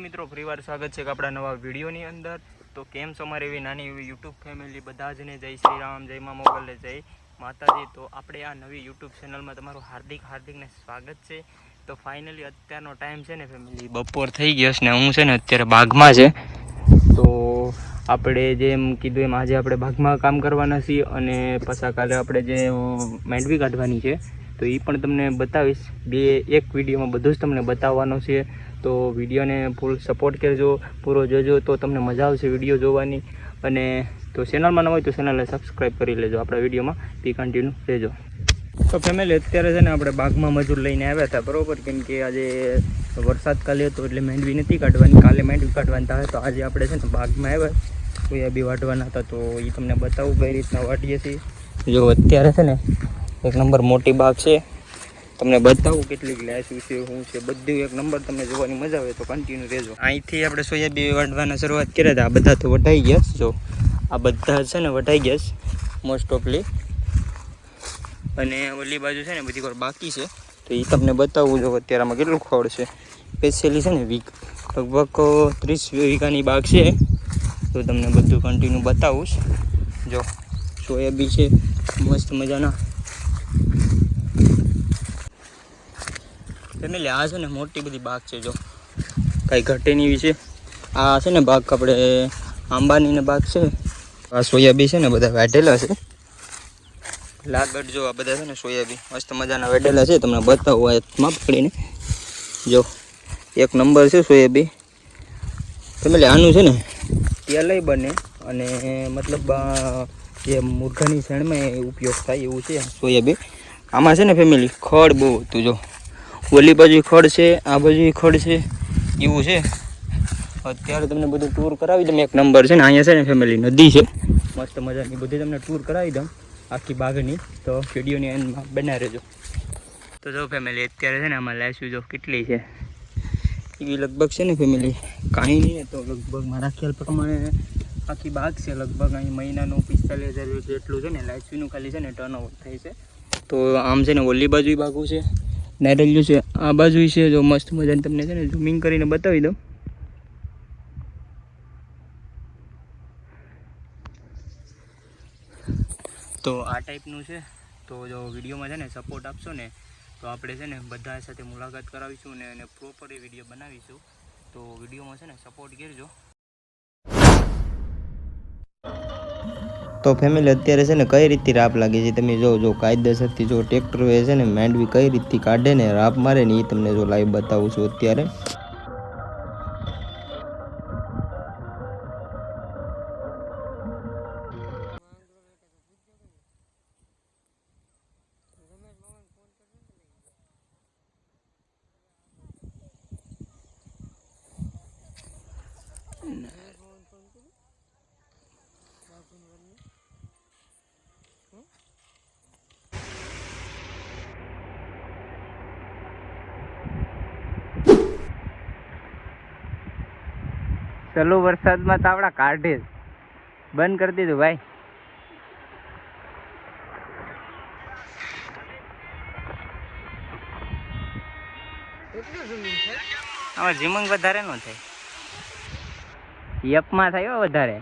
મિત્રો, ફરીવાર સ્વાગત છે કે આપણા નવા વિડીયોની અંદર. તો કેમ છો એવી નાની એવી યુટ્યુબ ફેમિલી બધા જને જય શ્રી રામ, જય મા મોગલે, જય માતાજી. તો આપણે આ નવી યુટ્યુબ ચેનલમાં તમારું હાર્દિક, હાર્દિકને સ્વાગત છે. તો ફાઇનલી અત્યારનો ટાઈમ છે ને ફેમિલી બપોર થઈ ગયો છે ને હું છે ને અત્યારે બાગમાં છે. તો આપણે જેમ કીધું એમ આજે આપણે બાગમાં કામ કરવાના છીએ અને પાછા કાલે આપણે જે માંડવી કાઢવાની છે, તો એ પણ તમને બતાવીશ. બે, એક વિડીયોમાં બધું જ તમને બતાવવાનું છે. તો વિડીયોને ફૂલ સપોર્ટ કરજો, પૂરો જોજો, તો તમને મજા આવશે વીડિયો જોવાની. અને તો ચેનલમાં ન હોય તો ચેનલને સબસ્ક્રાઈબ કરી લેજો, આપણા વિડીયોમાં. પી કન્ટિન્યુ રહેજો. તો ફેમિલી અત્યારે છે ને આપણે બાગમાં મજૂર લઈને આવ્યા હતા, બરોબર? કેમ કે આજે વરસાદ કાલે હતો, એટલે માંડવી નથી કાઢવાની, કાલે મેંડવી કાઢવાની થાય તો આજે આપણે છે ને બાગમાં આવ્યા. સોયા બી વાટવાના હતા, તો એ તમને બતાવું કઈ રીતના વાટીએ છીએ. જો અત્યારે છે ને એક નંબર મોટી બાગ છે. તમને બતાવું કેટલીક ગ્લાસ વિશે શું છે. બધું એક નંબર તમને જોવાની મજા આવે તો કન્ટિન્યુ રહેજો. અહીંથી આપણે સોયાબી વાટવાના શરૂઆત કર્યા હતા. આ બધા તો વટાઈ ગયા જો, આ બધા છે ને વટાઈ ગયા છે મોસ્ટ ઓફલી અને ઓલી બાજુ છે ને બધી વાર બાકી છે. તો એ તમને બતાવવું જો અત્યારે આમાં કેટલું ખોળ છે. સ્પેશિયલી છે ને વીક. લગભગ ત્રીસ વીઘાની બાગ છે. તો તમને બધું કન્ટિન્યુ બતાવું જો સોયાબી છે. મસ્ત મજાના. ફેમિલી આ છે ને મોટી બધી બાગ છે, જો. કાંઈ ઘટે નહીં એવી છે. આ છે ને બાગ આપણે આંબાનીને બાગ છે. આ સોયાબી છે ને બધા વાઢેલા છે. લાગડ જો આ બધા છે ને સોયાબી. મસ્ત મજાના વાઢેલા છે. તમને બતાવું હાથમાં પકડીને જો, એક નંબર છે સોયાબી. ફેમિલી આનું છે ને તેલય બને અને મતલબ જે મુરઘાની શ્રેણીમાં ઉપયોગ થાય એવું છે સોયાબી. આમાં છે ને ફેમિલી ખડ બહુ હતું, જો. ઓલી બાજુ ખડ છે, આ બાજુ ખડ છે, એવું છે. અત્યારે તમને બધું ટૂર કરાવી દઉં. એક નંબર છે ને, અહીંયા છે ને ફેમિલી નદી છે. મસ્ત મજાની. બધી તમને ટૂર કરાવી દઉં આખી બાગની. તો વિડીયોની એન્ડમાં બના રહેજો. તો જો ફેમિલી અત્યારે છે ને આમાં લાઈશું જો કેટલી છે. એવી લગભગ છે ને ફેમિલી કાંઈ નહીં તો લગભગ મારા ખ્યાલ પ્રમાણે આખી બાગ છે. લગભગ અહીં મહિનાનું પિસ્તાલીસ હજાર જેટલું છે ને લાઈસવીનું ખાલી છે ને ટર્ન થાય છે. તો આમ છે ને, ઓલી બાજુ બાગું છે. નારેલિયું છે, આ બાજુ છે, જો મસ્ત મજાની તમને છે ને ઝૂમિંગ કરીને બતાવી દઉં. તો આ ટાઈપનું છે. તો જો વિડીયોમાં છે ને સપોર્ટ આપશો ને, તો આપણે છે ને બધા સાથે મુલાકાત કરાવીશું ને, અને પ્રોપર વીડિયો બનાવીશું. તો વિડીયોમાં છે ને સપોર્ટ કરજો. તો ફેમિલી અત્યારે છે ને કઈ રીતથી રાપ લાગે છે? તમે જો જો કાયદેસરથી જો ટ્રેક્ટર હોય છે ને માંડવી કઈ રીતથી કાઢે ને રાપ મારે ને એ તમને જો લાઈવ બતાવું છું અત્યારે. ચાલુ વરસાદમાં તો આપણા કાઢે જ. બંધ કરી દીધું ભાઈ. આમાં જીમંગ વધારે નો થાય. યપમાં થાય વધારે.